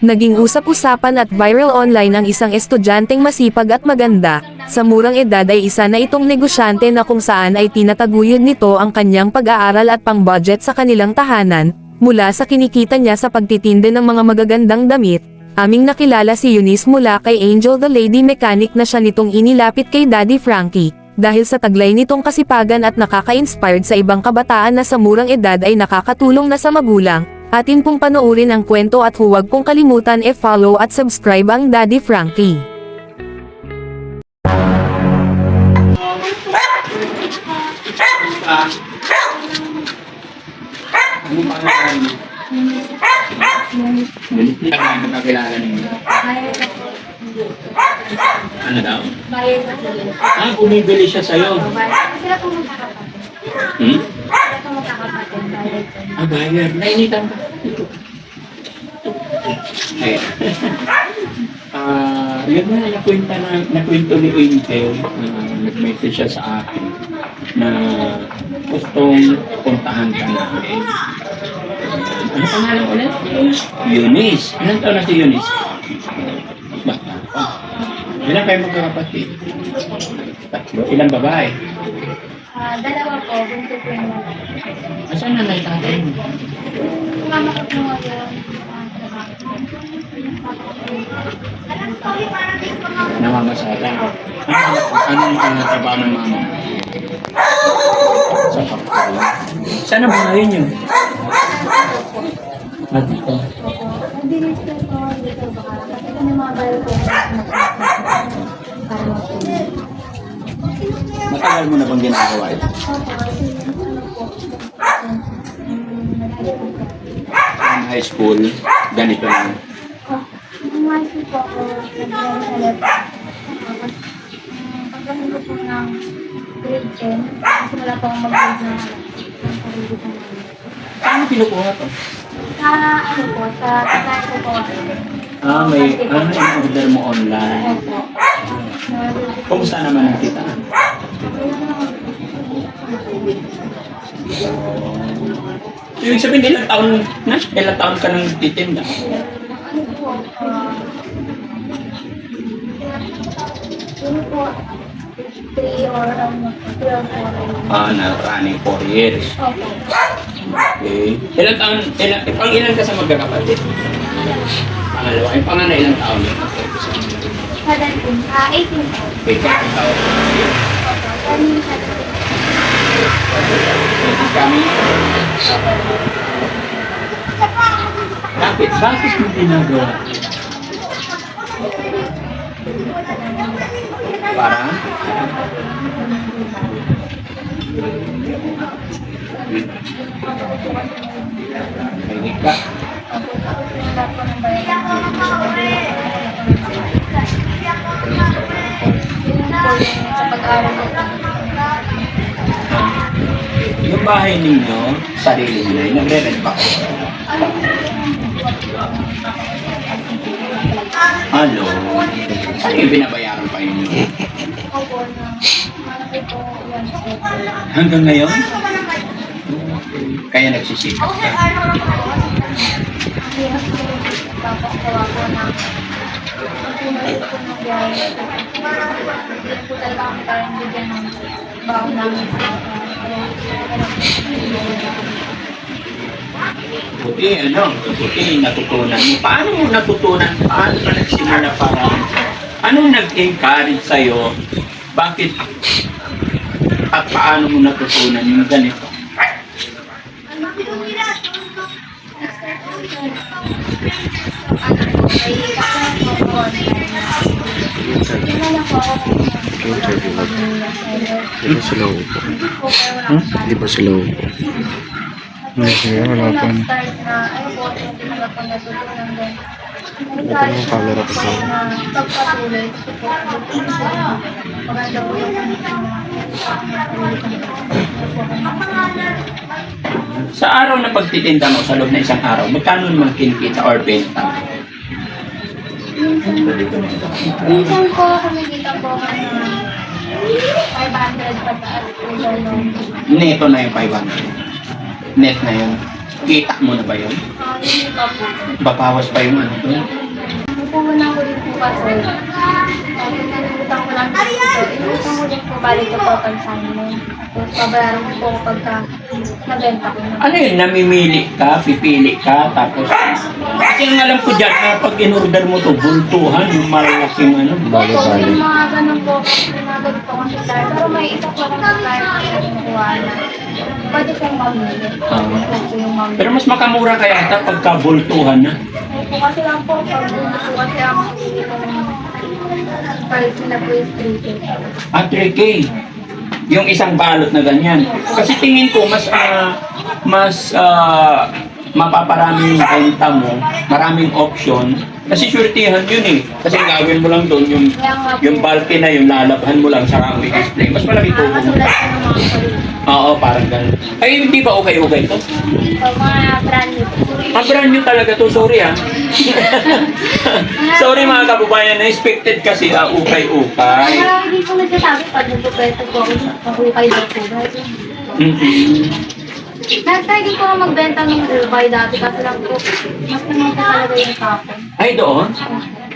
Naging usap-usapan at viral online ang isang estudyanteng masipag at maganda. Sa murang edad ay isa na itong negosyante na kung saan ay tinataguyod nito ang kanyang pag-aaral at pang-budget sa kanilang tahanan, mula sa kinikita niya sa pagtitinde ng mga magagandang damit. Aming nakilala si Eunice mula kay Angel the Lady Mechanic na siya nitong inilapit kay Daddy Frankie. Dahil sa taglay nitong kasipagan at nakaka-inspired sa ibang kabataan na sa murang edad ay nakakatulong na sa magulang, atin pong panoorin ang kwento at huwag pong kalimutan e-follow at subscribe ang Daddy Frankie. Ano. Ano daw? Ah, bumibili siya sa'yo. Hmm? Bayad po. Ah, bayad. Nainitan ka. Eh. Ah, yun na, nakwenta na, nakwento ni Angel, ah, nag-message siya sa akin na gustong puntahan ka namin. Ano pangalan ulit? Eunice. Ilan taon na si Eunice? Bata pa. Ilan kayo magkakapatid? Tatlo. Ilang babae? Ah, dalawa po, bunso po yung mga. Asan na may tatay mo? Mama ko po ngayon. Namamasada. Ano, anong uh, trabaho ng mama? mo? Sa factory. Saan ang bahay niyo? Ah, dito. Hindi siya po dito baka. Ito yung mga bayo ko. Para mag- Matagal mo na bang ginagawa ito? Ano. From high school, ganito lang. School po ako, ko po ng grade 10, kasi wala po akong mag-grade na ng ko namin. Paano kinukuha to? Sa ano po, sa tindahan ko po. Ah, may, ah, in-order mo online. Opo. Kumusta naman ang kitaan? Ibig sabihin, ilang taon na? Ilang taon ka nang titinda? Ah, yun po, 3 or 12 or na running 4 years. Okay. Ilang taon, ilang, pang ilan ka sa magkakapatid? Pangalawa. Yung panganay ilang taon? 17, ah, 18 po. Ikaw, ang taon. Opo, kami 17. Kami. Bakit? Bakit ginagawa? Para? Mahinig ka. Wala po yung ko. Bahay ninyo, sarili nyo, nagre-rent ba kayo? Hello? Ano yung binabayaran pa po. Hanggang ngayon? Kaya nagsisipag ka. Tapos gawa po ng pagpunod po ng biyahe. Hindi parang. Buti, ano, buti natutunan mo. Paano mo natutunan? Paano ka nagsimula para? Anong nag-encourage sa'yo? Bakit? At paano mo natutunan yung ganito? Di ba sila upo? Di ba sila upo? Siya, wala pa. Na, din. Ito yung camera ko sa na pagpatuloy kasi po maganda po yung Sa araw na pagtitinda mo sa loob ng isang araw, magkano naman kinikita or benta? Minsan po kumikita po ako ng 500 pataas po gano'n. Neto na yung 500. Net na yun. Kita mo na ba yun? Ah, hindi pa po. Babawas pa yung ano doon? Pupunan ko rin po kasi. Sabi na nangutang ko lang po ito. Inutang ko din po balik ko po mo. Tapos pabayaran ko po pagka nabenta ko na. Ano yun, namimili ka, pipili ka, tapos... Kasi ang alam ko dyan, na pag in-order mo to, bultuhan, yung malalaking ano, Bali, bali. yung mga ganun po, ginagawa po kasi tayo. Pero may isa po akong supplier po na kinukuha na. Pwede kong mamili. Ah. Po. Pero mas makamura kaya ata pagka bultuhan na. Opo, kasi lang po, pag gusto kasi ang price nila po is 3K. Ah, 3K. Yung isang balot na ganyan. Kasi tingin ko mas ah, mas ah, mapaparami yung benta mo, maraming option. Kasi suretyhan yun eh. Kasi gagawin mo lang doon, yung, yung bulky na yun, lalabhan mo lang sa mo i-display. Mas malaki tubo mo. ko. Oo, parang ganun. Ay, hindi ba okay-okay to? Mga brand new. Ah, brand new talaga to. Sorry ah. Sorry mga kababayan, na-expected kasi ah, ukay-ukay. Din po nagsasabi pag nagpapwesto po ako sa po. Mm-mm. Nag-try din po ako magbenta ng ukay dati kasi lang po, mas naman po talaga yung tapon. Ay, doon?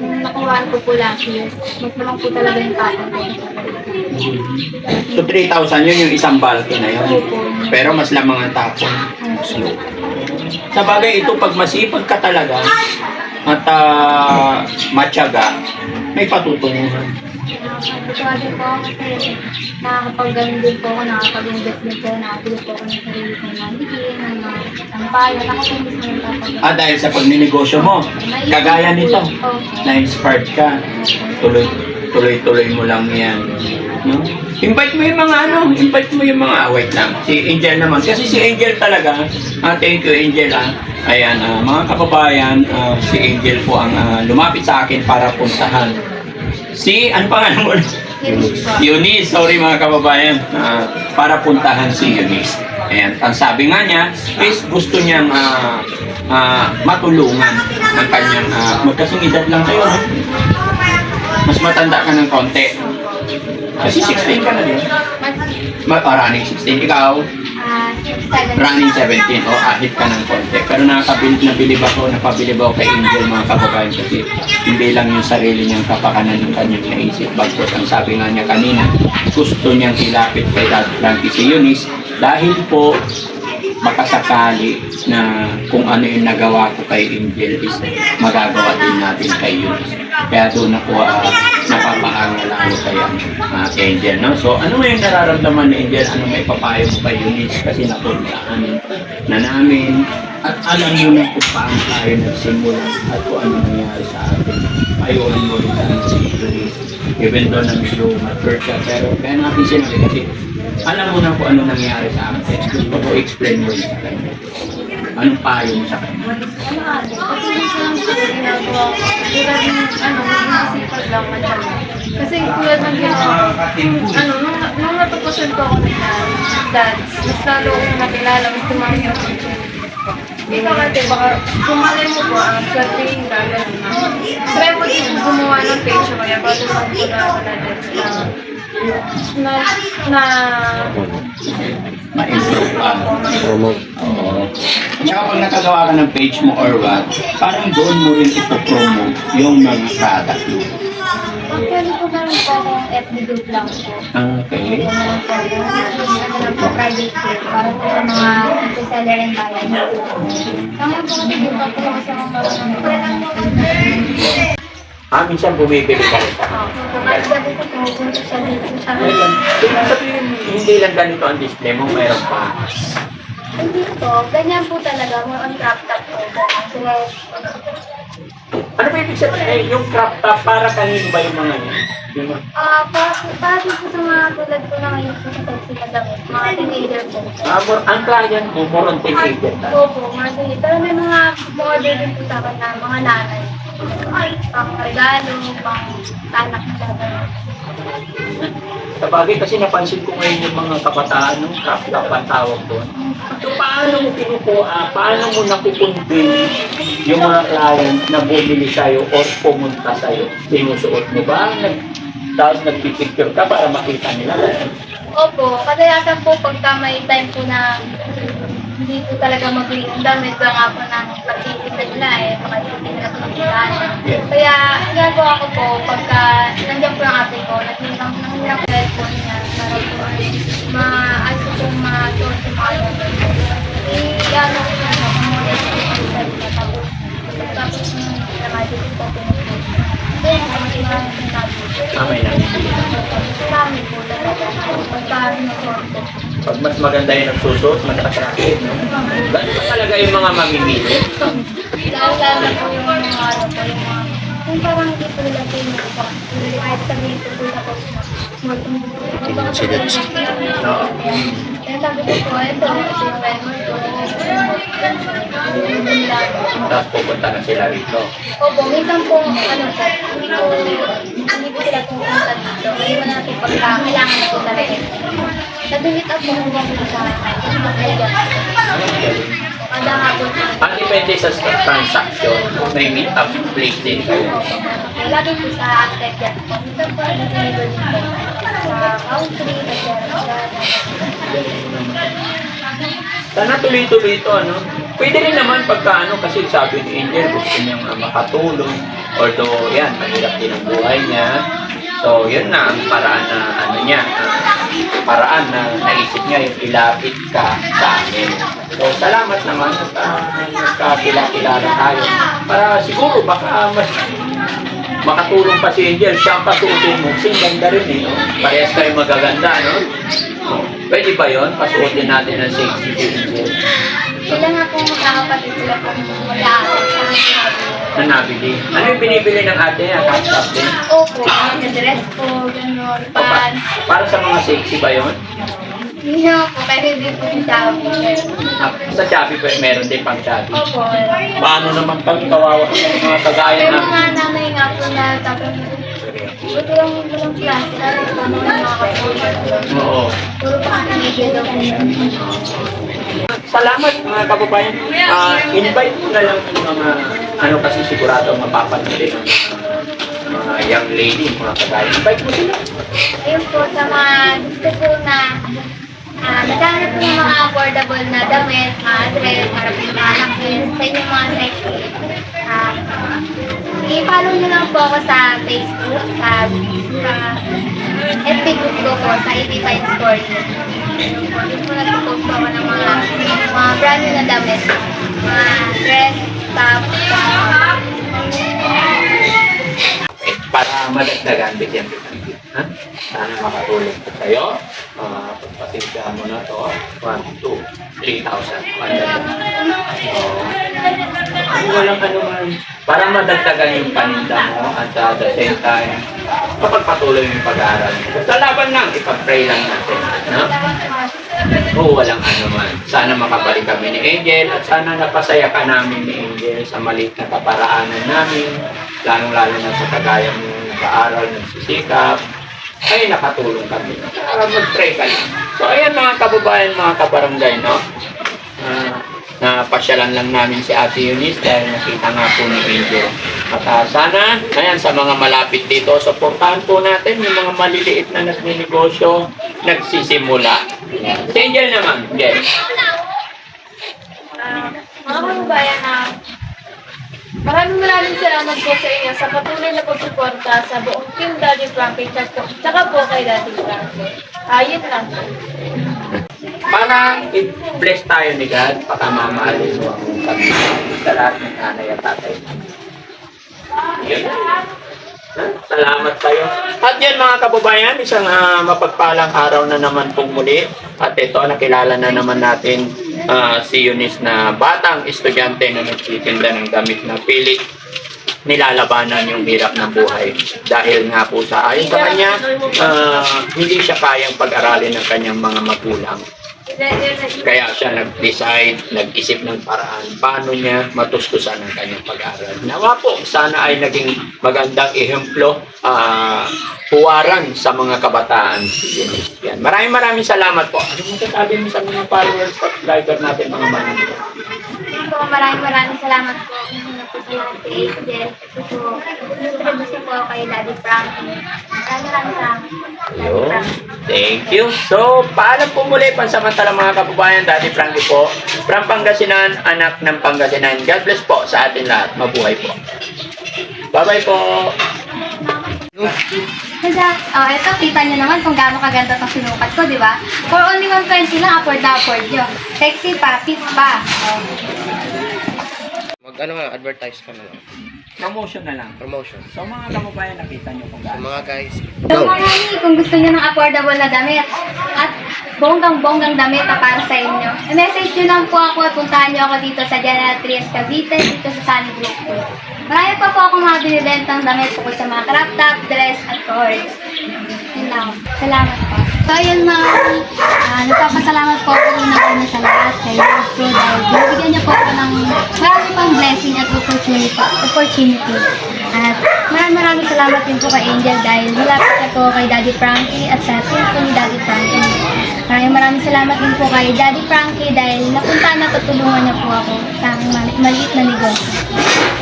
Nung nakuhaan ko po last year, mas naman po talaga yung tapon. So 3,000 yun yung isang bulky na yun. Pero mas lamang ang tapon. Sa bagay ito, pag masipag ka talaga at ah, matyaga, may patutunguhan. Din po ako din po ako, nakakapag-invest din po, nakakabili po ako ng sarili kong manigin, ng mga po mismo yung papag- Ah, dahil sa pagninegosyo mo, kagaya nito, na-inspired ka, tuloy, tuloy-tuloy mo lang yan. No? Invite mo yung mga ano, invite mo yung mga, ah, wait lang, si Angel naman. Kasi si Angel talaga, ah, thank you Angel ah. Ayan, ah, mga kababayan, ah, si Angel po ang ah, lumapit sa akin para puntahan. Si, ano pangalan mo? Eunice sorry mga kababayan, ah, para puntahan si Eunice. Ayan, ang sabi nga niya is gusto niyang ah, ah, matulungan ang kanyang, ah, magkasing edad lang kayo, no? Mas matanda ka ng konti. Kasi 16 ka na din. Ma- ah, running 16. Ikaw, Ah, seven. running 17. O, ahit ka ng konti. Pero nakabilib, nabilib ako, napabilib ako kay Angel mga kababayan kasi hindi lang yung sarili niyang kapakanan ng kanyang naisip. Bagkos ang sabi nga niya kanina, gusto niyang ilapit kay Dad Frankie si Eunice dahil po baka sakali na kung ano yung nagawa ko kay Angel is magagawa din natin kay Eunice. Kaya doon ako uh, napapaangal ako kay uh, Angel. No? So ano may nararamdaman ni Angel? Ano may papayo mo kay Eunice? Kasi napuntaan na namin at alam mo na kung paano tayo nagsimula at kung ano nangyari sa atin. Ayun mo sana si Eunice. Even though na medyo mature ka, pero kaya natin sinabi kasi alam mo na kung ano nangyari sa atin. Gusto ko explain mo rin sa kanya. Anong payo mo sa kanya? Patuloy ko lang sa ko. Ano, lang. Kasi tulad ng ginawa ko, ano, nung, nung natutusan ko ako ng dance, mas lalo akong nakilala, mas tumami ako Ikaw ate, baka kung malay mo po, ang swertihin ka, gano'n na. Try mo din gumawa ng page o kaya bago lang po na dance na na na Ma-improve ka. Promote. Oo. Tsaka pag nakagawa ka ng page mo or what, parang doon mo rin ipopromote yung mga product mo. Actually po meron po akong FB group lang po. Okay. Ito na lang po. Ano lang po, private group. Para po sa mga seller and buyer. Kaya po kasi po ako sa mga marunong. Ah, minsan bumibili ka rin Kapag sabi ko pumupunta siya dito sa Ngayon, ibig sabihin, hindi lang ganito ang display mo, mayroon pa. Hindi po, ganyan po talaga. More on crop top po. Sila, Ano ba ibig sabihin? Eh, yung crop top, para kanino ba yung mga yun? Yung mga- ah, para, para po sa mga tulad ko na ngayon po sa na damit. Mga teenager po. Ah, more, ang client mo, more on teenager na. Opo, mga teenager. Pero may mga order din po sa akin na mga nanay. Pang regalo, pang tanak na gano'n. Sa bagay, kasi napansin ko ngayon yung mga kabataan, no? crop top ang tawag doon. So, paano mo pinukuha, paano mo nakukonvince yung mga client na bumili sa'yo or pumunta sa'yo? Sinusuot mo ba? Nag, tapos nagpipicture ka para makita nila. Opo, kadalasan po pagka may time po na hindi po talaga mabili ang damit. Kaya nga po ng pagtitipid nila eh, makatipid na po ng kitaan. Kaya, ang ginagawa ko po, pagka nandiyan po yung ate ko, nagninang nanginang cellphone niya para po maayos I-ano ko ko po tapos. Tapos, po Then, ang maraming sinabi. Ah, may namimili. Marami po. Pag mas maganda yung nagsusot, mas attractive, no? Ganun pa talaga yung mga mamimili. Lalo-lalo po yung mga ano po, yung mga kung parang hindi po nila pinuha, kahit sabihin po po Tingnan po, record ko. Tapos pupunta na sila rito. Opo, minsan po, ano po, hindi ko, hindi ko sila pupunta dito. Iwan natin pagka kailangan po talaga. Nag-meet up po kung bakit sa Pagkaya. Ang depende sa transaction, may meet up place din kayo. Lagi po sa Actec yan. Po, nag-deliver din po. Sa country, Sana tuloy-tuloy ito, ano? Pwede rin naman pagka ano, kasi sabi ni Angel, gusto niyang uh, makatulong. Although, yan, mahirap din ang buhay niya. So, yun na ang paraan na, ano niya, paraan na naisip niya yung ilapit ka sa amin. So, salamat naman at uh, nagkakila-kilala tayo. Para siguro, baka mas makatulong pa si Angel, siya ang pasuotin mo. Kasi ganda rin eh, no? Parehas kayo magaganda, no? Pwede ba yon Pasuotin natin ang sexy si Angel Sila nga po magkakapatid sila po mag-aaral sa na nabili. Ano yung binibili ng ate niya? Catch-up din? Opo, mga dress po, gano'n, O, pa- pan. para sa mga sexy ba yun? Hindi na po, pero hindi po yung sabi. Ah, sa Chubby pa, meron din pang Chubby. Opo. Paano naman pag kawawa ng mga kagaya namin? mga nanay nga po na tapos Buti lang yung walang klase, lalo pa naman yung mga kapatid. Oo. Puro pa kanigil daw po. Salamat mga kababayan. Ah, invite na lang yung mga ano kasi sigurado mapapanood din ng mga, mga young lady, mga kagaya. Invite mo sila. Ayun po, sa mga gusto po na uh, naghahanap po ng mga affordable na damit, mga dress, para po yung mga anak nyo, sa inyong mga sexy. Ah, I-follow nyo lang po ako sa Facebook, sa, sa FB group ko po, sa EB5 Story. Doon po nag-post po ako ng mga, mga brand new na damit, mga dress, top, Eh, para madagdagan, bigyan kita ng gift. Ha? Sana makatulong po kayo. Uh, pagpasensyahan mo na to. 1, 2, 3,000. Oo. Ano walang ano man. Para madagdagan yung paninda mo at uh, the same time, kapagpatuloy mo yung pag-aaral mo. Sa laban lang, ipag-pray lang natin. No? Oo, walang ano man. Sana makabalik kami ni Angel at sana napasaya ka namin ni Angel sa maliit na kaparaanan namin. Lalong-lalo na sa kagaya mo nag-aaral, nagsisikap. Ay, nakatulong kami. Para mag-pray ka lang. So, ayan mga kababayan, mga kabarangay, no? Ah, napasyalan lang namin si Ate Eunice dahil nakita nga po ni Angel. At ah, sana, ayan, sa mga malapit dito, supportahan po natin yung mga maliliit na nagnenegosyo, nagsisimula. Si Angel naman, Angel. Ah, mga kababayan na maraming maraming salamat po sa inyo sa patuloy na pagsuporta sa buong Team Daddy Frankie tsaka po kay Daddy Frankie. Ayun lang po. Para i-bless tayo ni God, baka mamahalin mo ang kami sa lahat ng nanay at tatay. Yun. Ha? Salamat tayo. At yan mga kababayan, isang ah, mapagpalang araw na naman pong muli. At ito, nakilala na naman natin ah, si Eunice na batang estudyante na nagtitinda ng damit na pilit nilalabanan yung hirap ng buhay. Dahil nga po sa ayon sa kanya, ah, hindi siya kayang pag-aralin ng kanyang mga magulang. Kaya siya nag-decide, nag-isip ng paraan paano niya matustusan ang kanyang pag-aaral. Nawa po, sana ay naging magandang ehemplo, ah, huwaran sa mga kabataan. Yan. Maraming maraming salamat po. Ano mo sasabi mo sa mga followers, subscriber natin, mga manunod? Po, maraming maraming salamat po. Ano po sa lahat kay Angel. Kasi po, gusto ko po kay Daddy Frankie. Maraming maraming salamat. Daddy. Frankie. Thank you. So, paalam po muli pansamantala mga kababayan, Daddy Frankie po. From Pangasinan, anak ng Pangasinan. God bless po sa atin lahat. Mabuhay po. Bye-bye po. Kaya, oh, ito, kita niyo naman kung gaano kaganda itong sinukat ko, di ba? For only 120 lang, upward nyo. Sexy pa, fit pa. Oh. Mag ano nga, advertise ka na lang. Promotion na lang. Promotion. So, mga kababayan, nakita nyo kung So gaano. mga guys, So, marami, kung gusto niyo ng affordable na damit at bonggang-bonggang damit na para sa inyo, message niyo lang po ako at puntahan niyo ako dito sa General Trias Cavite, dito sa Sunny Group po. Marami pa po ako mga binibentang damit tungkol sa mga crop top, dress, at cords. Yun. Salamat po. So, ayun mga, uh, nagpapasalamat po ako na una sa lahat kay Lord po dahil binibigyan niyo po ako ng marami pang blessing at opportunity. opportunity. At maraming maraming salamat din po kay Angel dahil nilapit po kay Daddy Frankie at sa team po ni Daddy Frankie. Maraming maraming salamat din po kay Daddy Frankie dahil napunta na tutulungan niya po ako sa aking mali- maliit na negosyo.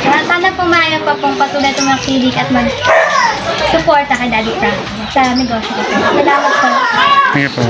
Kaya sana po maayaw pa pong patuloy tumakilig at mag-suporta kay Daddy Frankie sa negosyo ko. Salamat po. Ngayon po.